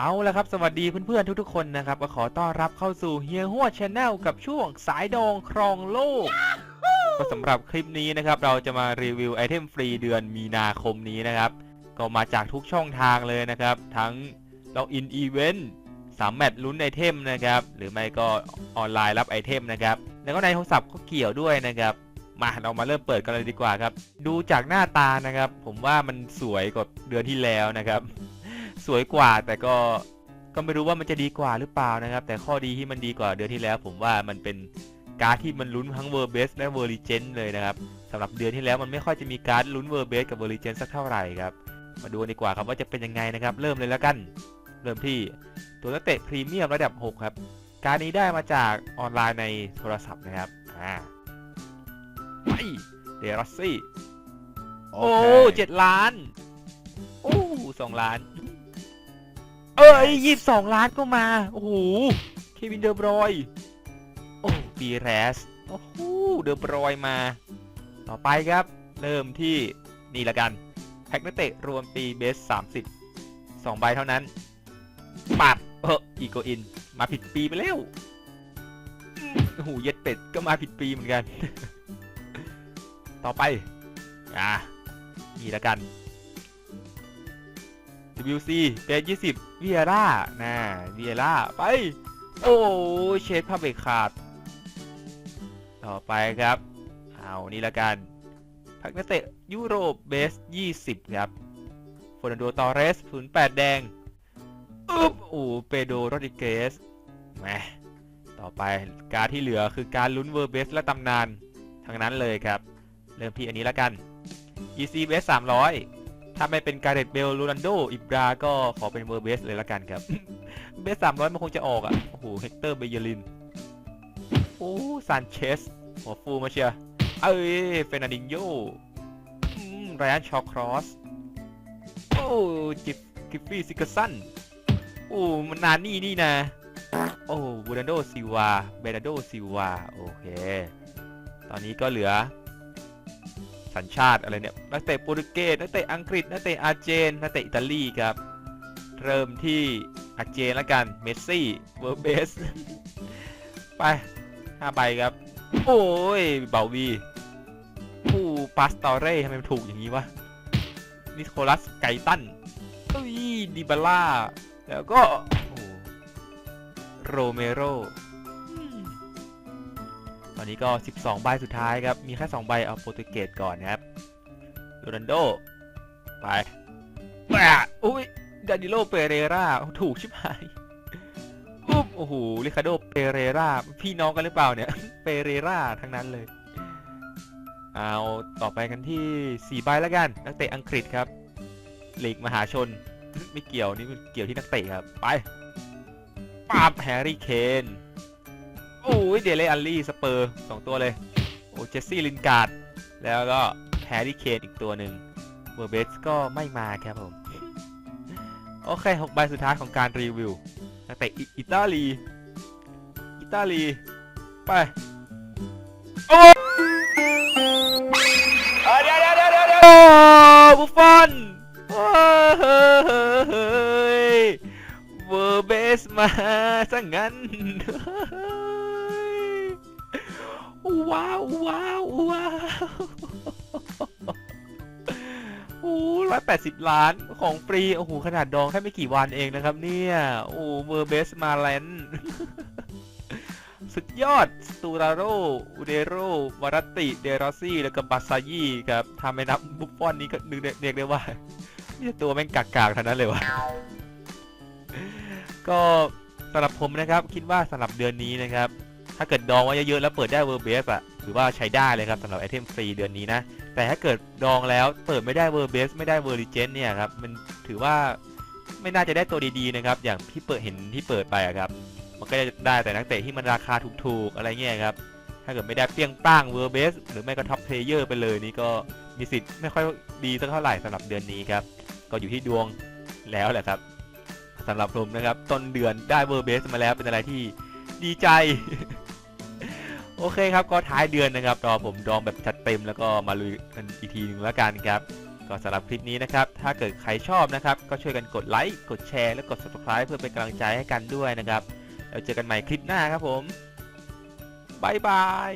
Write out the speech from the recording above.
เอาละครับ สวัสดีเพื่อนๆทุกๆคนนะครับก็ขอต้อนรับเข้าสู่เฮียหัวชาแนลกับช่วงสายดองครองโลก ก็สำหรับคลิปนี้นะครับ เราจะมารีวิวไอเทมฟรีเดือนมีนาคมนี้นะครับ ก็มาจากทุกช่องทางเลยนะครับ ทั้งล็อกอินอีเวนต์สามแมตช์ลุ้นไอเทมนะครับ หรือไม่ก็ออนไลน์รับไอเทมนะครับ แล้วก็ในโทรศัพท์ก็เกี่ยวด้วยนะครับ มาเรามาเริ่มเปิดกันเลยดีกว่าครับ ดูจากหน้าตานะครับ ผมว่ามันสวยกว่าเดือนที่แล้วนะครับ สวยกว่าแต่ก็ก็ไม่รู้ว่ามันจะดีกว่าหรือเปล่านะครับ แต่ข้อดีที่มันดีกว่าเดือนที่แล้ว ผมว่ามันเป็นการ์ดที่มันลุ้นทั้งเวอร์เบสและเวอร์ลิเจนเลยนะครับสำหรับเดือนที่แล้วมันไม่ค่อยจะมีการ์ดลุ้นเวอร์เบสกับเวอร์ลิเจนสักเท่าไหร่ครับมาดูกันดีกว่าครับว่าจะเป็นยังไงนะครับ เริ่มเลยแล้วกัน เริ่มที่ตัวนักเตะพรีเมียมระดับ 6 ครับ การดนี้ได้มาจากออนไลน์ในโทรศัพท์นะครับอ่าไปเดรอสซี่โอ้เจ็ดล้านโอ้สองล้าน เอ้ยยี่สิบสองล้านก็มา โอ้โห เควินเดอร์บรอย โอ้ปีแรส โอ้โห เดอร์บรอยมา ต่อไปครับ เริ่มที่นี่ละกัน แพ็กนักเตะรวมปีเบสสามสิบสองใบเท่านั้นปัดเอออีโกอิน มาผิดปีไปแล้วโอ้โหเย็ดเป็ดก็มาผิดปีเหมือนกัน ต่อไป อะนี่ละกัน WC เป็น20วิเอร่านะวิเอร่าไป โอ้เชดภาพเบรกขาด ต่อไปครับ เอานี่ละกัน พักนักเตะยุโรปเบส 20 ครับฟอร์นันโดตอเรส08แดงอึ๊บโอ้เปโดโรดิเกสแหมต่อไปการที่เหลือคือการลุ้นเวอร์เบสและตำนาน ทั้งนั้นเลยครับ เริ่มที่อันนี้ละกัน EC เบส300 ถ้าไม่เป็นการเดตเบลโรนันโด อิบรา ก็ขอเป็นเวอร์เบสเลยละกันครับ เบส300มันคงจะออกอะ โอ้โห เฮกเตอร์ เบเยลิน โอ้ซานเชส หัวฟูมาเชียเอ้ย เฟนันดินโยไรอันชอครอส โอ้จิฟกิฟฟี่ซิกสัน โอ้ มันนานนี่นี่นะ โอ้บูรันโดซิวาเบนาโดซิวา โอเค ตอนนี้ก็เหลือ สัญชาติอะไรเนี่ยนักเตะโปรตุเกสนักเตะอังกฤษนักเตะอาร์เจนนักเตะอิตาลีครับ เริ่มที่อาร์เจนแล้วกันเมสซี่เวอร์เบสไปห้าใบครับ โอ้ยเบาวีผู้ปาสตอเร่ทำไมมันถูกอย่างนี้วะนิโคลัสไกตันอุ้ยดิบาล่าแล้วก็โรเมโร อนนี้ก็ 12 ใบสุดท้ายครับ มีแค่ 2 ใบเอาโปรตุเกสก่อนนะครับโรนันโด ไปแปอุ้ยดานิโล เปเรราถูกชิบหายปุ๊บโอ้โหริคาโด เปเรราพี่น้องกันหรือเปล่าเนี่ย เปเรราทั้งนั้นเลย เอาต่อไปกันที่ 4 ใบแล้วกัน นักเตะอังกฤษครับลีกมหาชน ไม่เกี่ยวนี่เกี่ยวที่นักเตะครับ ไปปับแฮร์รี่เคน อ้ยเดเลอัลลี่สเปอร์สองตัวเลยโอ้เจสซี่ลินการ์ดแล้วก็แฮร์รี่เคนอีกตัวหนึ่งเวอร์เบสก็ไม่มาครับผม โอเคหกใบสุดท้ายของการรีวิวนักเตะอิตาลี อิตาลี ไป โอ้เดี๋ยวเดี๋ยวเดี๋ยวเดี๋ยวโอ้บุฟฟอนเฮ้ยเวอร์เบสมาซะงั้น ว้าวว้าวว้าวโอ้ร้อยแปดสิบล้านของฟรีโอ้โหขนาดดองแค่ไม่กี่วันเองนะครับ เนี่ยโอ้เวอร์เบสมาแลนด์สุดยอดสตูราโรอุเดโรวารติ เดรอซี่ แล้วก็บาซายี่ครับทำให้นับบุฟฟอนนี้ก็นึกเรียกได้ว่านี่ตัวแม่งกากๆทั้งนั้นเลยวะก็สำหรับผมนะครับ คิดว่าสำหรับเดือนนี้นะครับ ถ้าเกิดดองไว้เยอะๆแล้วเปิดได้เวอร์เบสอะถือว่าใช้ได้เลยครับสำหรับไอเทมฟรีเดือนนี้นะ แต่ถ้าเกิดดองแล้วเปิดไม่ได้เวอร์เบสไม่ได้เวอร์ลิเจนเนี่ยครับมันถือว่าไม่น่าจะได้ตัวดีๆนะครับอย่างที่เปิดเห็นที่เปิดไปอะครับมันก็จะได้แต่นักเตะที่มันราคาถูกๆอะไรเงี้ยครับถ้าเกิดไม่ได้เปรี้ยงป้างเวอร์เบสหรือไม่ก็ท็อปเพลเยอร์ไปเลยนี่ก็มีสิทธิ์ไม่ค่อยดีสักเท่าไหร่สำหรับเดือนนี้ครับก็อยู่ที่ดวงแล้วแหละครับสำหรับผมนะครับต้นเดือนได้เวอร์เบสมาแล้วเป็นอะไรที่ดีใจ โอเคครับก็ท้ายเดือนนะครับรอผมดองแบบจัดเต็มแล้วก็มาลุยกันอีกทีหนึ่งแล้วกันครับก็สำหรับคลิปนี้นะครับ ถ้าเกิดใครชอบนะครับ ก็ช่วยกันกดไลค์ กดแชร์ และกด subscribe เพื่อเป็นกำลังใจให้กันด้วยนะครับ แล้วเจอกันใหม่คลิปหน้าครับผม บ๊ายบาย